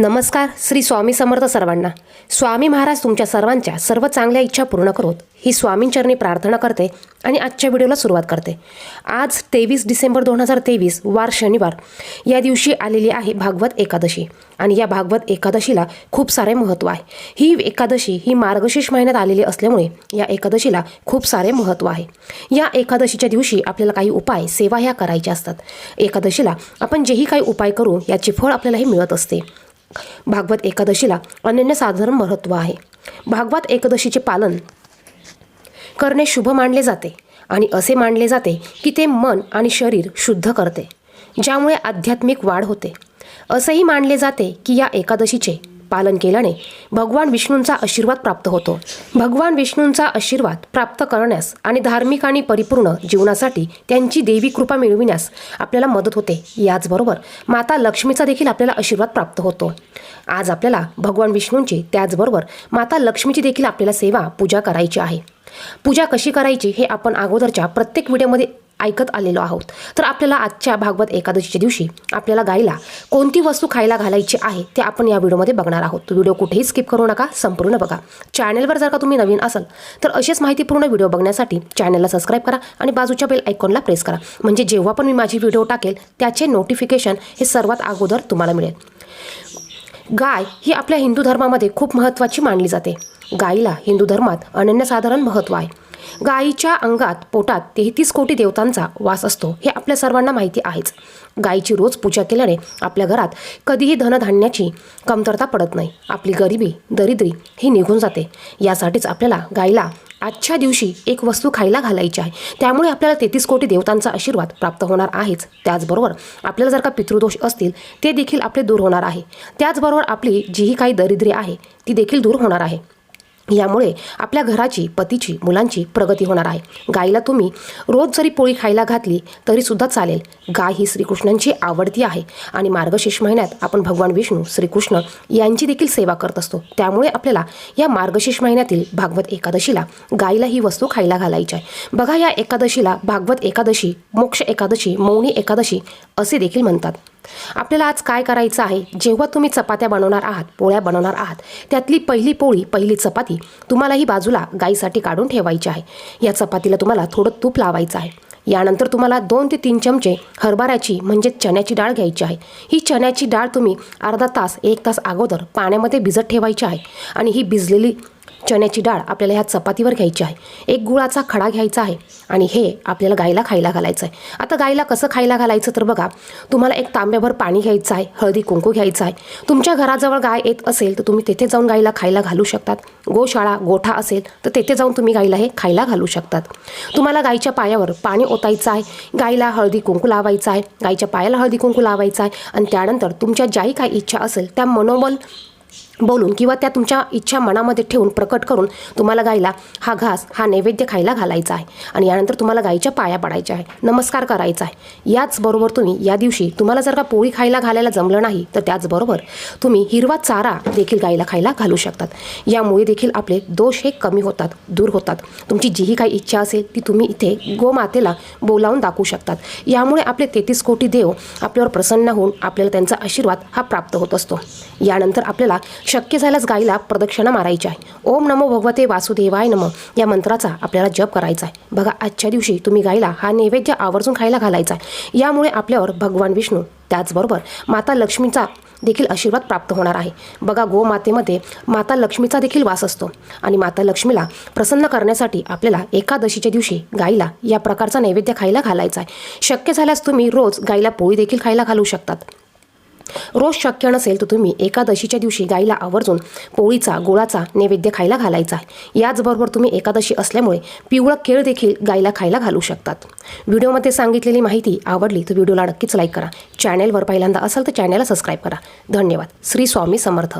नमस्कार श्री स्वामी समर्थ सर्वांना. स्वामी महाराज तुमच्या सर्वांच्या सर्व चांगल्या इच्छा पूर्ण करोत. ही स्वामींचरणी प्रार्थना करते आणि आजच्या व्हिडिओला सुरुवात करते. आज तेवीस डिसेंबर दोन हजार तेवीस वार शनिवार. या दिवशी आलेली आहे भागवत एकादशी. आणि या भागवत एकादशीला खूप सारे महत्त्व आहे. ही एकादशी ही मार्गशीर्ष महिन्यात आलेली असल्यामुळे या एकादशीला खूप सारे महत्त्व आहे. या एकादशीच्या दिवशी आपल्याला काही उपाय सेवा ह्या करायच्या असतात. एकादशीला आपण जेही काही उपाय करू याचे फळ आपल्याला हे मिळत असते. भागवत एकादशीला अनन्यसाधारण महत्त्व आहे. भागवत एकादशीचे पालन करणे शुभ मानले जाते आणि असे मानले जाते की ते मन आणि शरीर शुद्ध करते ज्यामुळे आध्यात्मिक वाढ होते. असेही मानले जाते की या एकादशीचे पालन केल्याने भगवान विष्णूंचा आशीर्वाद प्राप्त होतो. भगवान विष्णूंचा आशीर्वाद प्राप्त करण्यास आणि धार्मिक आणि परिपूर्ण जीवनासाठी त्यांची देवी कृपा मिळविण्यास आपल्याला मदत होते. याचबरोबर माता लक्ष्मीचा देखील आपल्याला आशीर्वाद प्राप्त होतो. आज आपल्याला भगवान विष्णूंची त्याचबरोबर माता लक्ष्मीची देखील आपल्याला सेवा पूजा करायची आहे. पूजा कशी करायची हे आपण अगोदरच्या प्रत्येक व्हिडिओमध्ये ऐकत आलेलो आहोत. तर आपल्याला आजच्या भागवत एकादशीच्या दिवशी आपल्याला गायला कोणती वस्तू खायला घालायची आहे ते आपण या व्हिडिओमध्ये बघणार आहोत. व्हिडिओ कुठेही स्किप करू नका संपूर्ण बघा. चॅनलवर जर का तुम्ही नवीन असाल तर असेच माहितीपूर्ण व्हिडिओ बघण्यासाठी चॅनलला सबस्क्राईब करा आणि बाजूच्या बेल आयकॉनला प्रेस करा. म्हणजे जेव्हा पण मी माझी व्हिडिओ टाकेल त्याचे नोटिफिकेशन हे सर्वात अगोदर तुम्हाला मिळेल. गाय ही आपल्या हिंदू धर्मामध्ये खूप महत्त्वाची मानली जाते. गायीला हिंदू धर्मात अनन्यसाधारण महत्त्व आहे. गायीच्या अंगात पोटात तेहतीस कोटी देवतांचा वास असतो हे आपल्या सर्वांना माहिती आहेच. गायीची रोज पूजा केल्याने आपल्या घरात कधीही धनधान्याची कमतरता पडत नाही. आपली गरिबी दरिद्री ही निघून जाते. यासाठीच आपल्याला गायीला आजच्या दिवशी एक वस्तू खायला घालायची आहे. त्यामुळे आपल्याला तेहतीस कोटी देवतांचा आशीर्वाद प्राप्त होणार आहेच. त्याचबरोबर आपल्याला जर का पितृदोष असतील ते देखील आपले दूर होणार आहे. त्याचबरोबर आपली जीही काही दरिद्री आहे ती देखील दूर होणार आहे. यामुळे आपल्या घराची पतीची मुलांची प्रगती होणार आहे. गायीला तुम्ही रोज जरी पोळी खायला घातली तरीसुद्धा चालेल. गाय ही श्रीकृष्णांची आवडती आहे आणि मार्गशीर्ष महिन्यात आपण भगवान विष्णू श्रीकृष्ण यांची देखील सेवा करत असतो. त्यामुळे आपल्याला या मार्गशीर्ष महिन्यातील भागवत एकादशीला गायीला ही वस्तू खायला घालायची आहे. बघा या एकादशीला भागवत एकादशी मोक्ष एकादशी मौनी एकादशी असे देखील म्हणतात. आपल्याला आज काय करायचं आहे? जेव्हा तुम्ही चपात्या बनवणार आहात पोळ्या बनवणार आहात त्यातली पहिली पोळी पहिली चपाती तुम्हाला ही बाजूला गाईसाठी काढून ठेवायची आहे. या चपातीला तुम्हाला थोडं तूप लावायचं आहे. यानंतर तुम्हाला दोन ते तीन चमचे हरभऱ्याची म्हणजे चण्याची डाळ घ्यायची आहे. ही चण्याची डाळ तुम्ही अर्धा तास एक तास अगोदर पाण्यामध्ये भिजत ठेवायची आहे आणि ही भिजलेली चण्याची डाळ आपल्याला ह्या चपातीवर घ्यायची आहे. एक गुळाचा खडा घ्यायचा आहे आणि हे आपल्याला गायला खायला घालायचं आहे. आता गायला कसं खायला घालायचं तर बघा तुम्हाला एक तांब्याभर पाणी घ्यायचं आहे हळदी कुंकू घ्यायचं आहे. तुमच्या घराजवळ गाय येत असेल तर तुम्ही तेथे जाऊन गायला खायला घालू शकतात. गोशाळा गोठा असेल तर तेथे जाऊन तुम्ही गायला हे खायला घालू शकतात. तुम्हाला गायच्या पायावर पाणी ओतायचं आहे. गायला हळदी कुंकू लावायचं आहे. गायच्या पायाला हळदी कुंकू लावायचं आहे. आणि त्यानंतर तुमच्या ज्याही काही इच्छा असेल त्या मनोबल बोलून किंवा त्या तुमच्या इच्छा मनामध्ये ठेवून प्रकट करून तुम्हाला गायला हा घास हा नैवेद्य खायला घालायचा आहे. आणि यानंतर तुम्हाला गायीच्या पाया पडायच्या आहे नमस्कार करायचा आहे. याचबरोबर तुम्ही या दिवशी तुम्हाला जर का पोळी खायला घालायला जमलं नाही तर त्याचबरोबर तुम्ही हिरवा चारा देखील गायीला खायला घालू शकतात. यामुळे देखील आपले दोष हे कमी होतात दूर होतात. तुमची जीही काही इच्छा असेल ती तुम्ही इथे गोमातेला बोलावून दाखवू शकतात. यामुळे आपले तेहतीस कोटी देव आपल्यावर प्रसन्न होऊन आपल्याला त्यांचा आशीर्वाद हा प्राप्त होत असतो. यानंतर आपल्याला शक्य झाल्यास गायीला प्रदक्षिणा मारायची आहे. ओम नमो भगवते वासुदेवाय नम. या मंत्राचा आपल्याला जप करायचा आहे. बघा आजच्या दिवशी तुम्ही गायीला हा नैवेद्य आवर्जून खायला घालायचा आहे. यामुळे आपल्यावर भगवान विष्णू त्याचबरोबर माता लक्ष्मीचा देखील आशीर्वाद प्राप्त होणार आहे. बघा गोमातेमध्ये माता लक्ष्मीचा देखील वास असतो आणि माता लक्ष्मीला प्रसन्न करण्यासाठी आपल्याला एकादशीच्या दिवशी गाईला या प्रकारचा नैवेद्य खायला घालायचा आहे. शक्य झाल्यास तुम्ही रोज गाईला पोळी देखील खायला घालू शकतात. रोज शक्य नसेल तर तुम्ही एकादशीच्या दिवशी गाईला आवर्जून पोळीचा गोळाचा नैवेद्य खायला घालायचा आहे. याचबरोबर तुम्ही एकादशी असल्यामुळे पिवळं केळ देखील गाईला खायला घालू शकतात. व्हिडिओमध्ये सांगितलेली माहिती आवडली तर व्हिडिओला नक्कीच लाईक करा. चॅनेलवर पहिल्यांदा असाल तर चॅनेलला सबस्क्राईब करा. धन्यवाद. श्री स्वामी समर्थ.